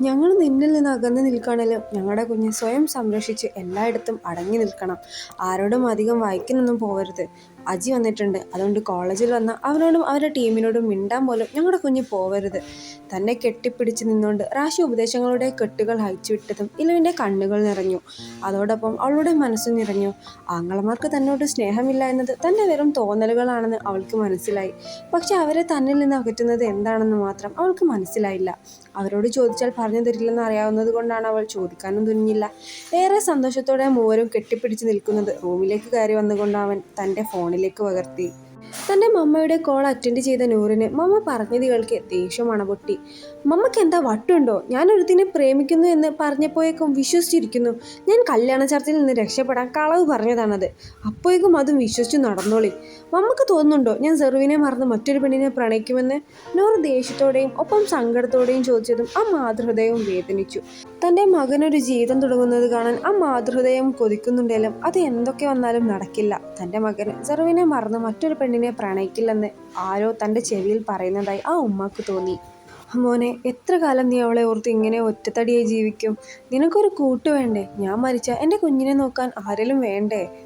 ഞങ്ങൾ നിന്നിൽ നിന്ന് അകന്ന് നിൽക്കുകയാണെങ്കിലും ഞങ്ങളുടെ കുഞ്ഞ് സ്വയം സംരക്ഷിച്ച് എല്ലായിടത്തും അടങ്ങി നിൽക്കണം. ആരോടും അധികം വായിക്കുന്നൊന്നും പോകരുത് അജി വന്നിട്ടുണ്ട്. അതുകൊണ്ട് കോളേജിൽ വന്ന അവനോടും അവരുടെ ടീമിനോടും മിണ്ടാൻ പോലും ഞങ്ങളുടെ കുഞ്ഞ് പോവരുത്. തന്നെ കെട്ടിപ്പിടിച്ച് നിന്നുകൊണ്ട് റാഷി ഉപദേശങ്ങളുടെ കെട്ടുകൾ അയച്ചു വിട്ടതും ഇലുവിന്റെ കണ്ണുകൾ നിറഞ്ഞു. അതോടൊപ്പം അവളുടെ മനസ്സ് നിറഞ്ഞു. ആങ്ങളമാർക്ക് തന്നോട് സ്നേഹമില്ല എന്നത് തന്നെ വെറും തോന്നലുകളാണെന്ന് അവൾക്ക് മനസ്സിലായി. പക്ഷെ അവരെ തന്നിൽ നിന്ന് അകറ്റുന്നത് എന്താണെന്ന് മാത്രം അവൾക്ക് മനസ്സിലായില്ല. അവരോട് ചോദിച്ചാൽ പറഞ്ഞു തരില്ലെന്ന് അറിയാവുന്നത് കൊണ്ടാണ് അവൾ ചോദിക്കാനും തുനിഞ്ഞില്ല. ഏറെ സന്തോഷത്തോടെ മൂവരും കെട്ടിപ്പിടിച്ച് നിൽക്കുന്നത് റൂമിലേക്ക് കയറി വന്നുകൊണ്ട് അവൻ തന്റെ ഫോണിലേക്ക് പകർത്തി. തന്റെ മമ്മയുടെ കോൾ അറ്റൻഡ് ചെയ്ത നൂറിന് മമ്മ പറഞ്ഞത് കേൾക്ക് ദേഷ്യമാണ് പൊട്ടി. മമ്മയ്ക്ക് എന്താ വട്ടുണ്ടോ? ഞാൻ ഒരുത്തിനെ പ്രേമിക്കുന്നു എന്ന് പറഞ്ഞപ്പോഴേക്കും വിശ്വസിച്ചിരിക്കുന്നു. ഞാൻ കല്യാണ ചർച്ചയിൽ നിന്ന് രക്ഷപ്പെടാൻ കളവ് പറഞ്ഞതാണത്. അപ്പോഴേക്കും അതും വിശ്വസിച്ച് നടന്നോളി. മമ്മക്ക് തോന്നുന്നുണ്ടോ? ഞാൻ സെറുവിനെ മറന്ന് മറ്റൊരു പെണ്ണിനെ പ്രണയിക്കുമെന്ന്? നൂറ് ദേഷ്യത്തോടെയും ഒപ്പം സങ്കടത്തോടെയും ചോദിച്ചതും ആ മാതൃഹൃദയവും വേദനിച്ചു. തന്റെ മകനൊരു ജീവിതം തുടങ്ങുന്നത് കാണാൻ ആ മാതൃഹൃദയം കൊതിക്കുന്നുണ്ടെങ്കിലും അത് എന്തൊക്കെ വന്നാലും നടക്കില്ല. തന്റെ മകന് സെറുവിനെ മറന്ന് മറ്റൊരു പെണ്ണിനെ പ്രണയിക്കില്ലെന്ന് ആരോ തന്റെ ചെവിയിൽ പറയുന്നതായി ആ ഉമ്മാക്ക് തോന്നി. മോനെ എത്ര കാലം നീ അവളെ ഓർത്ത് ഇങ്ങനെ ഒറ്റത്തടിയായി ജീവിക്കും? നിനക്കൊരു കൂട്ട് വേണ്ടേ? ഞാൻ മരിച്ച എന്റെ കുഞ്ഞിനെ നോക്കാൻ ആരെങ്കിലും വേണ്ടേ?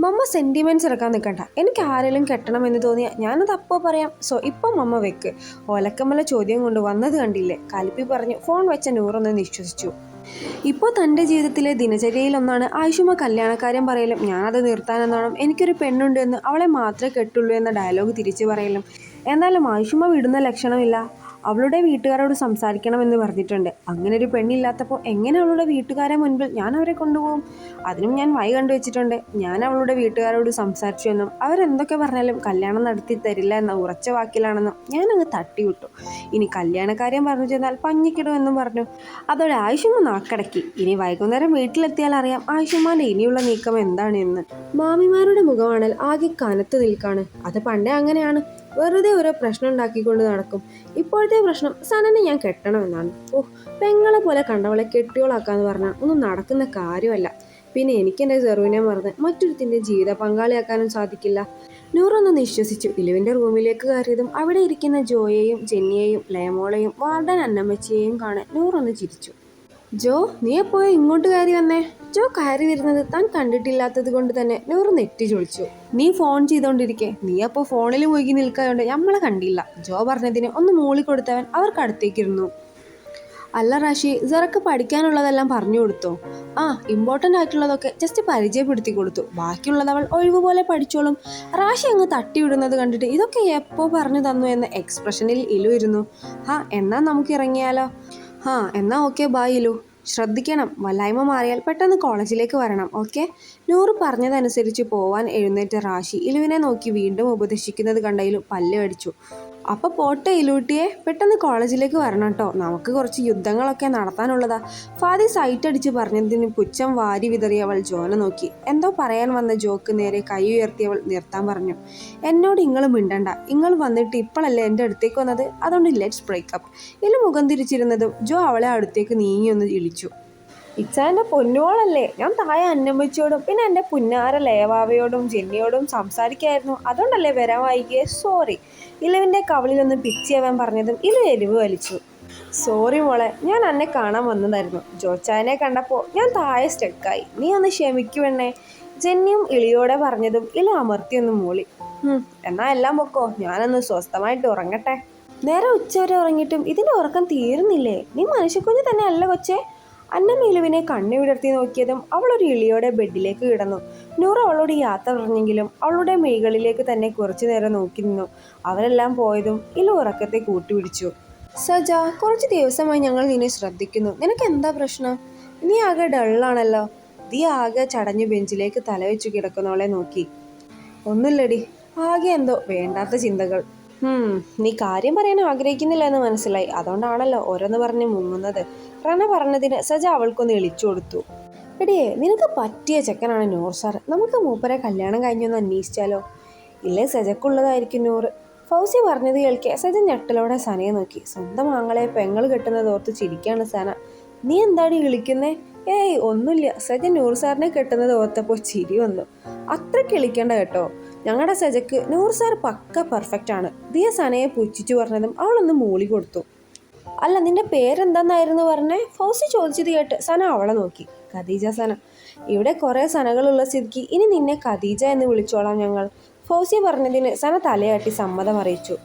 മമ്മ സെന്റിമെന്റ്സ് ഇറക്കാൻ നിൽക്കണ്ട എനിക്ക് ആരെങ്കിലും കെട്ടണം എന്ന് തോന്നിയാൽ ഞാനത് അപ്പോൾ പറയാം. സോ ഇപ്പം മമ്മ വെക്ക്. ഓലക്കമ്മല ചോദ്യം കൊണ്ട് വന്നത് കണ്ടില്ലേ? കലിപ്പി പറഞ്ഞു ഫോൺ വെച്ച നൂറൊന്ന് നിശ്വസിച്ചു. ഇപ്പോൾ തന്റെ ജീവിതത്തിലെ ദിനചര്യയിലൊന്നാണ് ആയുഷുമ കല്യാണക്കാരൻ പറയലും. ഞാനത് നിർത്താനെന്നാണോ എനിക്കൊരു പെണ്ണുണ്ട് എന്ന് അവളെ മാത്രമേ കെട്ടുള്ളൂ എന്ന ഡയലോഗ് തിരിച്ചു പറയലും. എന്നാലും ആയുഷുമ വിടുന്ന ലക്ഷണമില്ല. അവളുടെ വീട്ടുകാരോട് സംസാരിക്കണമെന്ന് പറഞ്ഞിട്ടുണ്ട്. അങ്ങനെ ഒരു പെണ്ണില്ലാത്തപ്പോൾ എങ്ങനെ അവളുടെ വീട്ടുകാരെ മുൻപിൽ ഞാൻ അവരെ കൊണ്ടുപോകും? അതിനും ഞാൻ വൈ കണ്ടു വെച്ചിട്ടുണ്ട് ഞാൻ അവളുടെ വീട്ടുകാരോട് സംസാരിച്ചു എന്നും അവരെന്തൊക്കെ പറഞ്ഞാലും കല്യാണം നടത്തി തരില്ല എന്ന ഉറച്ച വാക്കിലാണെന്നും ഞാനങ്ങ് അങ്ങ് തട്ടിവിട്ടു. ഇനി കല്യാണക്കാര്യം പറഞ്ഞു ചെന്നാൽ പഞ്ഞിക്കിടുമെന്നും പറഞ്ഞു. അതോടെ ആയുഷമ്മ നാക്കടക്കി ഇനി വൈകുന്നേരം വീട്ടിലെത്തിയാൽ അറിയാം ആയുഷമ്മാന്റെ ഇനിയുള്ള നീക്കം എന്താണ് എന്ന്. മാമിമാരുടെ മുഖമാണൽ ആകെ കനത്ത് നിൽക്കാണ്. അത് പണ്ടേ അങ്ങനെയാണ്. വെറുതെ ഓരോ പ്രശ്നം ഉണ്ടാക്കിക്കൊണ്ട് നടക്കും. ഇപ്പോഴത്തെ പ്രശ്നം സനനെ ഞാൻ കെട്ടണമെന്നാണ്. ഓഹ് പെങ്ങളെ പോലെ കണ്ടവളെ കെട്ടിയോളാക്കാന്ന് പറഞ്ഞാൽ ഒന്നും നടക്കുന്ന കാര്യമല്ല. പിന്നെ എനിക്കെന്റെ സെറുവിനെ മറന്ന് മറ്റൊരുത്തിന്റെ ജീവിത പങ്കാളിയാക്കാനും സാധിക്കില്ല. നൂറൊന്ന് നിശ്വസിച്ചു ഇലുവിന്റെ റൂമിലേക്ക് കയറിയതും അവിടെ ഇരിക്കുന്ന ജോയെയും ജെന്നിയെയും ലയമോളെയും വാർഡൻ അന്നമ്മച്ചിയെയും കാണാൻ നൂറൊന്ന് ചിരിച്ചു. ജോ നീ എപ്പോ ഇങ്ങോട്ട് കയറി വന്നേ? ജോ കയറി വരുന്നത് താൻ കണ്ടിട്ടില്ലാത്തത് കൊണ്ട് തന്നെ നൂറ് നെറ്റി ചൊളിച്ചു. നീ ഫോൺ ചെയ്തോണ്ടിരിക്കെ. നീ അപ്പോൾ ഫോണിൽ മുഴുകി നിൽക്കാതെ നമ്മളെ കണ്ടില്ല. ജോ പറഞ്ഞതിന് ഒന്ന് മൂളി കൊടുത്തവൻ അവർക്ക് അടുത്തേക്കിരുന്നു അല്ല റാഷി സെറക്ക് പഠിക്കാനുള്ളതെല്ലാം പറഞ്ഞു കൊടുത്തു? ആ ഇമ്പോർട്ടന്റ് ആയിട്ടുള്ളതൊക്കെ ജസ്റ്റ് പരിചയപ്പെടുത്തി കൊടുത്തു. ബാക്കിയുള്ളത് അവൾ ഒഴിവ് പോലെ പഠിച്ചോളും. റാഷി അങ്ങ് തട്ടിവിടുന്നത് കണ്ടിട്ട് ഇതൊക്കെ എപ്പോൾ പറഞ്ഞു തന്നു എന്ന എക്സ്പ്രഷനിൽ ഇലു ഇരുന്നു. ആ എന്നാ നമുക്ക് ഇറങ്ങിയാലോ? ഹാ എന്നാൽ ഓക്കെ ബൈ ശ്രദ്ധിക്കണം. വല്ലായ്മ മാറിയാൽ പെട്ടെന്ന് കോളേജിലേക്ക് വരണം ഓക്കെ നൂറ് പറഞ്ഞതനുസരിച്ച് പോവാൻ എഴുന്നേറ്റ റാഷി ഇലുവിനെ നോക്കി വീണ്ടും ഉപദേശിക്കുന്നത് കണ്ടതിലും പല്ല് കടിച്ചു. അപ്പോൾ പോട്ടെ ഇലൂട്ടിയെ പെട്ടെന്ന് കോളേജിലേക്ക് വരണം കേട്ടോ നമുക്ക് കുറച്ച് യുദ്ധങ്ങളൊക്കെ നടത്താനുള്ളതാ. ഫാദി സൈറ്റ് അടിച്ച് പറഞ്ഞതിന് പുച്ഛം വാരി വിതറിയവൾ ജോനെ നോക്കി. എന്തോ പറയാൻ വന്ന ജോക്ക് നേരെ കൈ ഉയർത്തിയവൾ നിർത്താൻ പറഞ്ഞു. എന്നോട് ഇങ്ങൾ മിണ്ടണ്ട. ഇങ്ങൾ വന്നിട്ട് ഇപ്പോഴല്ലേ എന്റെ അടുത്തേക്ക് വന്നത്? അതുകൊണ്ട് ലെറ്റ്സ് ബ്രേക്കപ്പ്. ഇല്ല മുഖം തിരിച്ചിരുന്നതും ജോ അവളെ അടുത്തേക്ക് നീങ്ങിയൊന്ന് ഇളിച്ചു. ഇച്ച എന്റെ പൊന്നുവോളല്ലേ? ഞാൻ താഴെ അന്നമ്മച്ചിയോടും പിന്നെ എന്റെ പുന്നാര ലേവാവയോടും ജെന്നിയോടും സംസാരിക്കായിരുന്നു. അതുകൊണ്ടല്ലേ വരാൻ വൈകിയേ? സോറി ഇലവിന്റെ കവളിലൊന്ന് പിച്ചിയവൻ പറഞ്ഞതും ഇല എരിവ് വലിച്ചു. സോറി മോളെ ഞാൻ അന്നെ കാണാൻ വന്നതായിരുന്നു. ജോച്ചാനെ കണ്ടപ്പോൾ ഞാൻ താഴെ സ്റ്റക്കായി. നീ ഒന്ന് ക്ഷമിക്കുവെണ്ണേ ജെന്നിയും ഇളിയോടെ പറഞ്ഞതും ഇല അമർത്തിയൊന്ന് മൂളി. "ഹും, എന്നാ എല്ലാം പൊക്കോ. ഞാനൊന്ന് സ്വസ്ഥമായിട്ട് ഉറങ്ങട്ടെ. നേരെ ഉച്ചവരെ ഉറങ്ങിയിട്ടും ഇതിന്റെ ഉറക്കം തീരുന്നില്ലേ? നീ മനുഷ്യക്കുഞ്ഞ് തന്നെ അല്ല കൊച്ചേ. അന്നമീലുവിനെ കണ്ണു കണ്ണുവിടർത്തി നോക്കിയതും അവൾ ഒരു ഇളിയോടെ ബെഡിലേക്ക് കിടന്നു. നൂറ് അവളോട് യാത്ര പറഞ്ഞെങ്കിലും അവളുടെ മെയ്കളിലേക്ക് തന്നെ കുറച്ചു നേരം നോക്കി നിന്നു. അവരെല്ലാം പോയതും ഇല ഉറക്കത്തെ കൂട്ടിപിടിച്ചു. സജ കുറച്ച് ദിവസമായി ഞങ്ങൾ നിന്നെ ശ്രദ്ധിക്കുന്നു. നിനക്ക് എന്താ പ്രശ്നം? നീ ആകെ ഡള്ളാണല്ലോ. നീ ആകെ ചടഞ്ഞു ബെഞ്ചിലേക്ക് തലവെച്ചു കിടക്കുന്നവളെ നോക്കി. ഒന്നുമില്ലടി. ആകെ എന്തോ വേണ്ടാത്ത ചിന്തകൾ. നീ കാര്യം പറയാൻ ആഗ്രഹിക്കുന്നില്ല എന്ന് മനസ്സിലായി. അതുകൊണ്ടാണല്ലോ ഓരോന്ന് പറഞ്ഞ് മുങ്ങുന്നത്. റണ പറഞ്ഞതിന് സജ അവൾക്കൊന്ന് എളിച്ചു കൊടുത്തു. എടിയേ നിനക്ക് പറ്റിയ ചെക്കനാണ് നൂർ സാർ നമുക്ക് മൂപ്പരെ കല്യാണം കഴിഞ്ഞൊന്ന് അന്വേഷിച്ചാലോ? ഇല്ലേ സജക്കുള്ളതായിരിക്കും നൂറ്. ഫൗസി പറഞ്ഞത് കേൾക്കെ സജ ഞെട്ടലോടെ സനയെ നോക്കി. സ്വന്തം ആങ്ങളെ പെങ്ങൾ കെട്ടുന്നത് ഓർത്ത് ചിരിക്കാണ് സന. നീ എന്താടി വിളിക്കുന്നേ? ഏയ് ഒന്നുമില്ല. സജ നൂർ സാറിനെ കെട്ടുന്നത് ഓർത്തപ്പോൾ ചിരി വന്നു. അത്ര കിളിക്കേണ്ട കേട്ടോ. ഞങ്ങളുടെ സജക്ക് നൂർ സാർ പക്ക പെർഫെക്റ്റ് ആണ്. ദിയ സനയെ പുച്ഛിച്ചു പറഞ്ഞതും അവളൊന്ന് മൂളി കൊടുത്തു. അല്ല നിന്റെ പേരെന്താന്നായിരുന്നു പറഞ്ഞേ? ഫൗസി ചോദിച്ചത് കേട്ട് സന അവളെ നോക്കി. ഖദീജ സന ഇവിടെ കുറേ സനകളുള്ള സ്ഥിതിക്ക് ഇനി നിന്നെ ഖദീജ എന്ന് വിളിച്ചോളാം ഞങ്ങൾ. ഫൗസി പറഞ്ഞതിന് സന തലയാട്ടി സമ്മതം അറിയിച്ചു.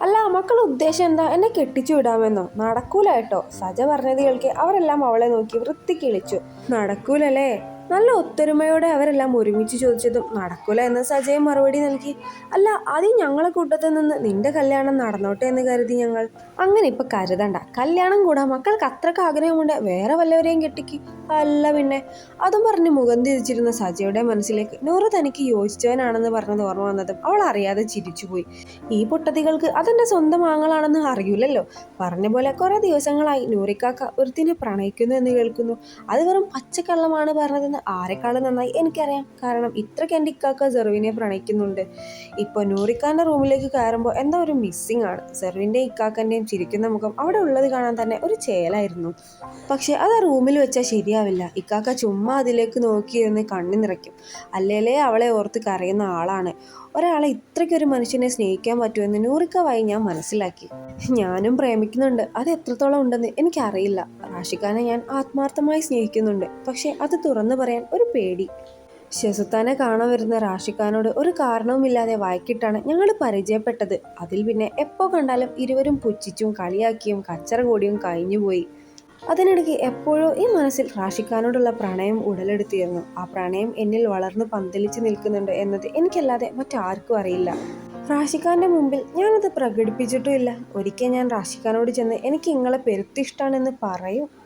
അല്ല മക്കളുടെ ഉദ്ദേശം എന്താ? എന്നെ കെട്ടിച്ചു വിടാമെന്നോ? നടക്കൂല കേട്ടോ. സജ പറഞ്ഞത് കേൾക്കെ അവരെല്ലാം അവളെ നോക്കി വൃത്തിക്ക് ഇളിച്ചു നടക്കൂലല്ലേ? നല്ല ഒത്തൊരുമയോടെ അവരെല്ലാം ഒരുമിച്ച് ചോദിച്ചതും നടക്കൂല എന്ന് സജയൻ മറുപടി നൽകി. അല്ല ആദ്യം ഞങ്ങളെ കൂട്ടത്തിൽ നിന്ന് നിന്റെ കല്യാണം നടന്നോട്ടെ എന്ന് കരുതി ഞങ്ങൾ. അങ്ങനെ ഇപ്പൊ കരുതണ്ട. കല്യാണം കൂടാ മക്കൾക്ക് അത്രയ്ക്ക് ആഗ്രഹമുണ്ട്. വേറെ വല്ലവരെയും കെട്ടിക്ക്. അല്ല പിന്നെ. അതും പറഞ്ഞ് മുഖം തിരിച്ചിരുന്ന സജയുടെ മനസ്സിലേക്ക് നൂറ് തനിക്ക് യോജിച്ചവനാണെന്ന് പറഞ്ഞത് ഓർമ്മ വന്നതും അവൾ അറിയാതെ ചിരിച്ചുപോയി ഈ പൊട്ടതികൾക്ക് അതെന്റെ സ്വന്തം ആങ്ങളാണെന്ന് അറിയില്ലല്ലോ പറഞ്ഞ പോലെ കുറെ ദിവസങ്ങളായി നൂറിക്കാക്ക ഒരുത്തിനെ പ്രണയിക്കുന്നു എന്ന് കേൾക്കുന്നു. അത് വെറും പച്ചക്കള്ളമാണ് പറഞ്ഞതെന്ന് ആരെക്കാളും നന്നായി എനിക്കറിയാം. കാരണം ഇത്രയ്ക്ക് എന്റെ ഇക്കാക്ക സെർവിനെ പ്രണയിക്കുന്നുണ്ട്. ഇപ്പോൾ നൂറിക്കാന്റെ റൂമിലേക്ക് കയറുമ്പോൾ എന്തോ ഒരു മിസ്സിംഗ് ആണ്. സെർവിന്റെ ഇക്കാക്കന്റെയും ചിരിക്കുന്ന മുഖം അവിടെ ഉള്ളത് കാണാൻ തന്നെ ഒരു ചേലായിരുന്നു. പക്ഷെ അത് ആ റൂമിൽ വെച്ചാൽ ശരിയാവില്ല. ഇക്കാക്ക ചുമ്മാ അതിലേക്ക് നോക്കിയിരുന്ന് കണ്ണു നിറയ്ക്കും അല്ലേലേ അവളെ ഓർത്ത് കരയുന്ന ആളാണ്. ഒരാളെ ഇത്രയ്ക്കൊരു മനുഷ്യനെ സ്നേഹിക്കാൻ പറ്റുമോ പറ്റുമെന്ന് നൂറിക്കവായി ഞാൻ മനസ്സിലാക്കി. ഞാനും പ്രേമിക്കുന്നുണ്ട്. അത് എത്രത്തോളം ഉണ്ടെന്ന് എനിക്കറിയില്ല. റാഷിഖാനെ ഞാൻ ആത്മാർത്ഥമായി സ്നേഹിക്കുന്നുണ്ട്. പക്ഷേ അത് തുറന്നു പറയാൻ ഒരു പേടി. ഷെസുത്താനെ കാണാൻ വരുന്ന റാഷിഖാനോട് ഒരു കാരണവുമില്ലാതെ വായിക്കിട്ടാണ് ഞങ്ങൾ പരിചയപ്പെട്ടത്. അതിൽ പിന്നെ എപ്പോൾ കണ്ടാലും ഇരുവരും പുച്ഛിച്ചും കളിയാക്കിയും കച്ചറ കൂടിയും കഴിഞ്ഞുപോയി. അതിനിടയ്ക്ക് എപ്പോഴോ ഈ മനസ്സിൽ റാഷിഖാനോടുള്ള പ്രണയം ഉടലെടുത്തിരുന്നു. ആ പ്രണയം എന്നിൽ വളർന്നു പന്തലിച്ച് നിൽക്കുന്നുണ്ട് എന്നത് എനിക്കല്ലാതെ മറ്റാർക്കും അറിയില്ല. റാഷിഖാന്റെ മുമ്പിൽ ഞാനത് പ്രകടിപ്പിച്ചിട്ടുമില്ല. ഒരിക്കൽ ഞാൻ റാഷിഖാനോട് ചെന്ന് എനിക്ക് ഇങ്ങളെ പെരുത്തിഷ്ടാണെന്ന് പറയും.